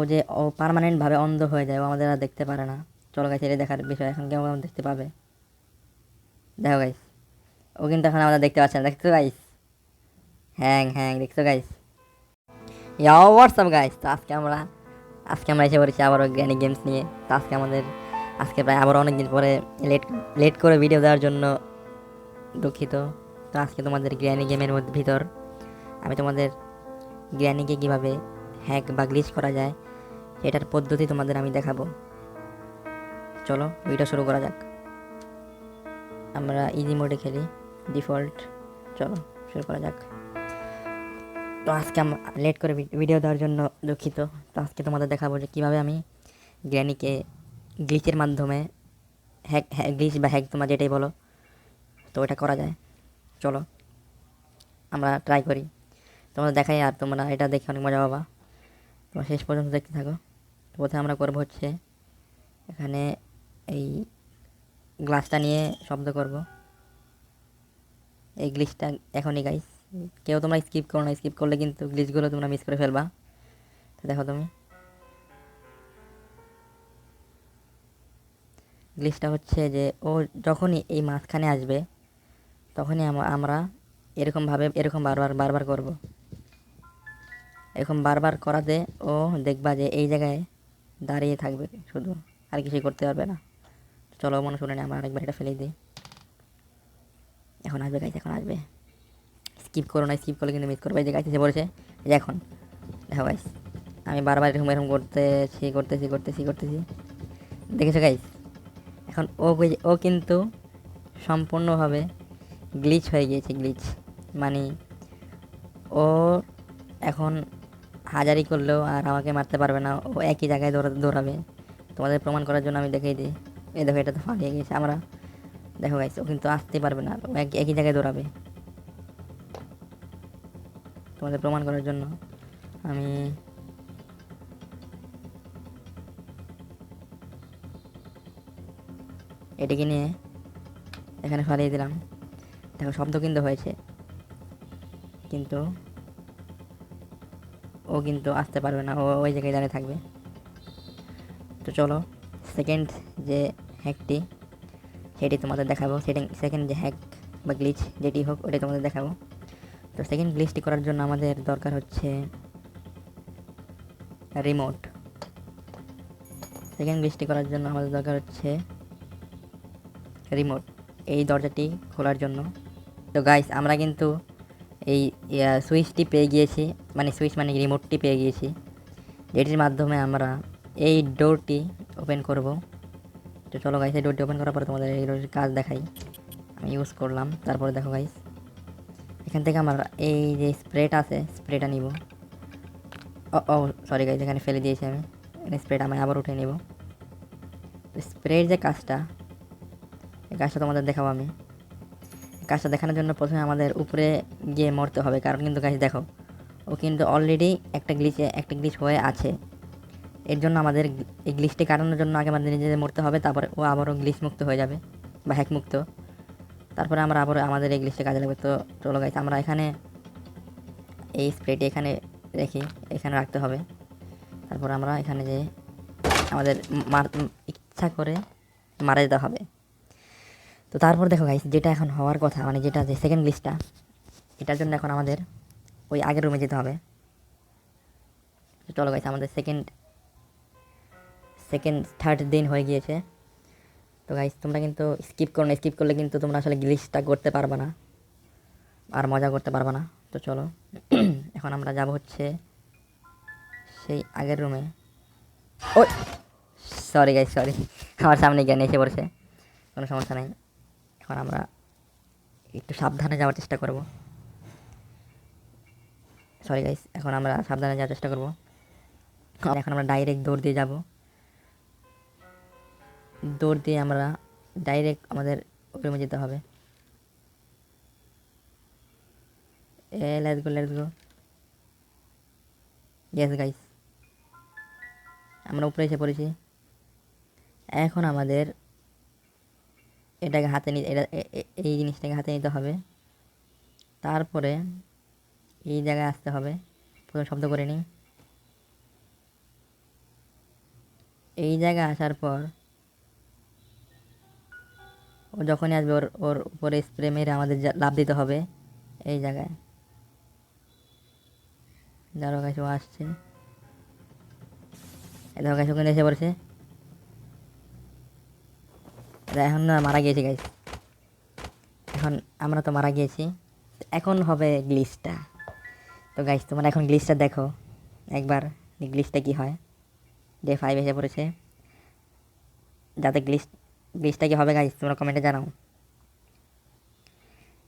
ও যে ও পার্মানেন্টভাবে অন্ধ হয়ে যায়, ও আমাদের আর দেখতে পারে না। চলো গাইস এটা দেখার বিষয়। এখন কেমন দেখতে পাবে? দেখো গাইস ও কিন্তু এখন আমাদের দেখতে পাচ্ছে না। দেখছ গাইস হ্যাং হ্যাং দেখছ গাইস ইয়া হোয়াটসঅ্যাপ গাইস তো আজকে আমরা আজকে আমরা এসে পড়েছি আবারও জ্ঞানী গেমস নিয়ে। তো আজকে আমাদের, আজকে প্রায় আবার অনেক দিন পরে লেট লেট করে ভিডিও দেওয়ার জন্য দুঃখিত। তো আজকে তোমাদের জ্ঞানী গেমের মধ্যে ভিতর, আমি তোমাদের জ্ঞানীকে কীভাবে হ্যাক বা গ্লিচ করা যায় এটার পদ্ধতি তোমাদের আমি দেখাবো। চলো ভিডিও শুরু করা যাক। আমরা ইজি মোডে খেলি ডিফল্ট চলো, শুরু করা যাক। তো আজকে লেট করে ভিডিও দেওয়ার জন্য দুঃখিত। তো আজকে তোমাদের দেখাবো যে কীভাবে আমি গ্র্যানিকে গ্লিচের মাধ্যমে হ্যাক গ্লিচ বা হ্যাক তোমরা যেটাই বলো, তো এটা করা যায়। চলো, আমরা ট্রাই করি। তোমরা দেখাই আর তোমরা এটা দেখে অনেক মজা পাবা। তোমরা শেষ পর্যন্ত দেখতে থাকো। তো প্রথমে আমরা করব হচ্ছে এখানে এই গ্লাসটা নিয়ে শব্দ করব। এই গ্লিচটা এখনই গাইস কেউ তোমরা স্কিপ করো না স্কিপ করলে কিন্তু গ্লিচগুলো তোমরা মিস করে ফেলবা। দেখো তুমি। গ্লিচটা হচ্ছে যে ও যখনই এই মাঝখানে আসবে, তখনই আম- আমরা এরকমভাবে, এরকম বারবার বারবার করব। এরকম বারবার করাতে ও দেখবা যে এই জায়গায় দাঁড়িয়ে থাকবে শুধু, আর কিছুই করতে পারবে না। চলো মনে শুনে নি আমরা আরেকবার এটা ফেলে দিই। এখন আসবে গাইছে এখন আসবে। স্কিপ করো না স্কিপ করলে কিন্তু মিস করবে। যে গাইছে এসে বলেছে যে এখন। দেখো গাইস আমি বারবার এরকম এরকম করতেছি করতেছি করতেছি করতেছি। দেখেছ গাইস এখন ও ও কিন্তু সম্পূর্ণভাবে গ্লিচ হয়ে গিয়েছে গ্লিচ মানে ও এখন হাজারি করলেও আর আমাকে মারতে পারবে না। ও একই জায়গায় দৌড়া দৌড়াবে। তোমাদের প্রমাণ করার জন্য আমি দেখিয়ে দিই। এই দেখো, এটা তো ফালিয়ে গেছে। আমরা দেখো গাইস ও কিন্তু আসতে পারবে না। ও এক- একই জায়গায় দৌড়াবে। তোমাদের প্রমাণ করার জন্য আমি এটিকে নিয়ে এখানে ফালিয়ে দিলাম। দেখো, শব্দ কিন্তু হয়েছে। কিন্তু ও কিন্তু আসতে পারবে না, ও ওই জায়গায় দাঁড়িয়ে থাকবে। তো চলো সেকেন্ড যে হ্যাকটি সেটি তোমাদের দেখাবো। সেটিং সেকেন্ড যে হ্যাক বা গ্লিচ যেটি হোক, ওটি তোমাদের দেখাবো। তো সেকেন্ড গ্লিচটি করার জন্য আমাদের দরকার হচ্ছে রিমোট সেকেন্ড গ্লিচটি করার জন্য আমাদের দরকার হচ্ছে রিমোট এই দরজাটি খোলার জন্য। তো গাইস আমরা কিন্তু এই সুইচটি পেয়ে গিয়েছি মানে সুইচ মানে রিমোটটি পেয়ে গিয়েছি। যেটির মাধ্যমে আমরা এই ডোরটি ওপেন করব। তো চলো গাইস এই ডোরটি ওপেন করার পরে তোমাদের এই ডোরের কাজ দেখাই। আমি ইউজ করলাম, তারপরে দেখো গাইস এখান থেকে আমার এই যে স্প্রেটা আছে স্প্রেটা নিব। ও ও সরি গাইস এখানে ফেলে দিয়েছি আমি। স্প্রেটা আমি আবার উঠে নেব। স্প্রের যে কাজটা, এই কাজটা তোমাদের দেখাবো আমি। কাজটা দেখানোর জন্য প্রথমে আমাদের উপরে গিয়ে মরতে হবে। কারণ কিন্তু গাছ দেখো, ও কিন্তু অলরেডি একটা গ্লিচে একটা গ্লিচ হয়ে আছে। এর জন্য আমাদের এই গ্লিচটি কাটানোর জন্য আগে আমাদের নিজেদের মরতে হবে, তারপরে ও আবারও গ্লিচ মুক্ত হয়ে যাবে বা হ্যাক মুক্ত। তারপরে আমরা আবার আমাদের এই গ্লিচটা কাজে লাগবে। তো চলো গাইছে আমরা এখানে এই স্প্রেটি এখানে রেখে এখানে রাখতে হবে। তারপর আমরা এখানে যে আমাদের মার ইচ্ছা করে মারা যেতে হবে। তো তারপর দেখো গাইস যেটা এখন হওয়ার কথা মানে যেটা যে সেকেন্ড লিস্টটা এটার জন্য এখন আমাদের ওই আগের রুমে যেতে হবে। চলো গাইস আমাদের সেকেন্ড সেকেন্ড থার্ড দিন হয়ে গিয়েছে। তো গাইস তোমরা কিন্তু স্কিপ করো না স্কিপ করলে কিন্তু তোমরা আসলে গ্লিচটা করতে পারবে না, আর মজা করতে পারবে না। তো চলো, এখন আমরা যাব হচ্ছে সেই আগের রুমে ও সরি গাইস সরি আমার সামনে জ্ঞান এসে পড়েছে, কোনো সমস্যা নাই। এখন আমরা একটু সাবধানে যাওয়ার চেষ্টা করব। সরি গাইস এখন আমরা সাবধানে যাওয়ার চেষ্টা করব। এখন আমরা ডাইরেক্ট দৌড় দিয়ে যাব। দৌড় দিয়ে আমরা ডাইরেক্ট আমাদের রুমে যেতে হবে। এ let's go let's go yes guys আমরা উপরে এসে পড়েছি। এখন আমাদের এটাকে হাতে নিতে এটা এই জিনিসটাকে হাতে নিতে হবে। তারপরে এই জায়গায় আসতে হবে। প্রথম শব্দ করে নিই। এই জায়গায় আসার পর ও যখনই আসবে, ওর ওর উপরে স্প্রে মেরে আমাদের লাভ দিতে হবে এই জায়গায়। যারো কাছে আসছে। দেখো কাছে ওখানে এসে পড়েছে। এখন না মারা গিয়েছে গাইস এখন আমরা তো মারা গিয়েছি। এখন হবে গ্লিচটা তো গাইস তোমরা এখন গ্লিচটা দেখো। একবার গ্লিচটা কি হয়। ডে ফাইভ এসে পড়েছে। যাতে গ্লিচ গ্লিচটা কি হবে গাইস তোমরা কমেন্টে জানাও।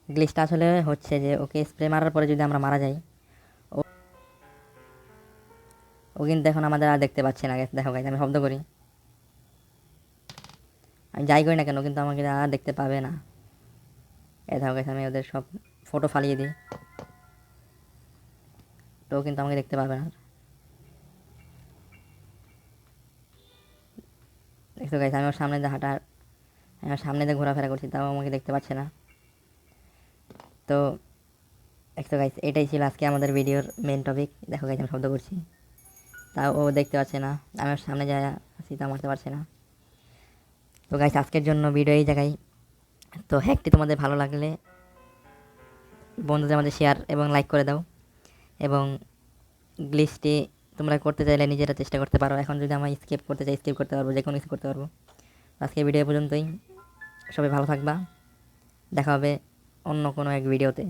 গ্লিচটা আসলে হচ্ছে যে, ওকে স্প্রে মারার পরে যদি আমরা মারা যাই, ও কিন্তু এখন আমাদের আর দেখতে পাচ্ছে না। দেখো গাইস আমি শব্দ করি। আমি যাই করি না কেন, কিন্তু আমাকে আর দেখতে পাবে না। দেখো গাইস আমি ওদের সব ফটো ফালিয়ে দিই। তো কিন্তু আমাকে দেখতে পাবে না। দেখছ গাইস আমি ওর সামনে দিয়ে হাঁটা আমি ওর সামনে দিয়ে ঘোরাফেরা করছি, তাও আমাকে দেখতে পাচ্ছে না। তো দেখছ গাইস এটাই ছিল আজকে আমাদের ভিডিওর মেন টপিক দেখো গাইস আমি শব্দ করছি। তাও ও দেখতে পাচ্ছে না। আমি সামনে যা আছি তা মারতে পারছে না। তো গাইস আজকের জন্য ভিডিও এই জায়গায়। তো হ্যাকটি তোমাদের ভালো লাগলে বন্ধুদের মধ্যে শেয়ার এবং লাইক করে দাও। এবং গ্লিচটি তোমরা করতে চাইলে নিজেরা চেষ্টা করতে পারো। এখন যদি আমার স্কিপ করতে চাই স্কিপ করতে পারব যে কোনো কিছু করতে পারব। আজকে ভিডিও পর্যন্তই। সবাই ভালো থাকবা। দেখা হবে অন্য কোনো এক ভিডিওতে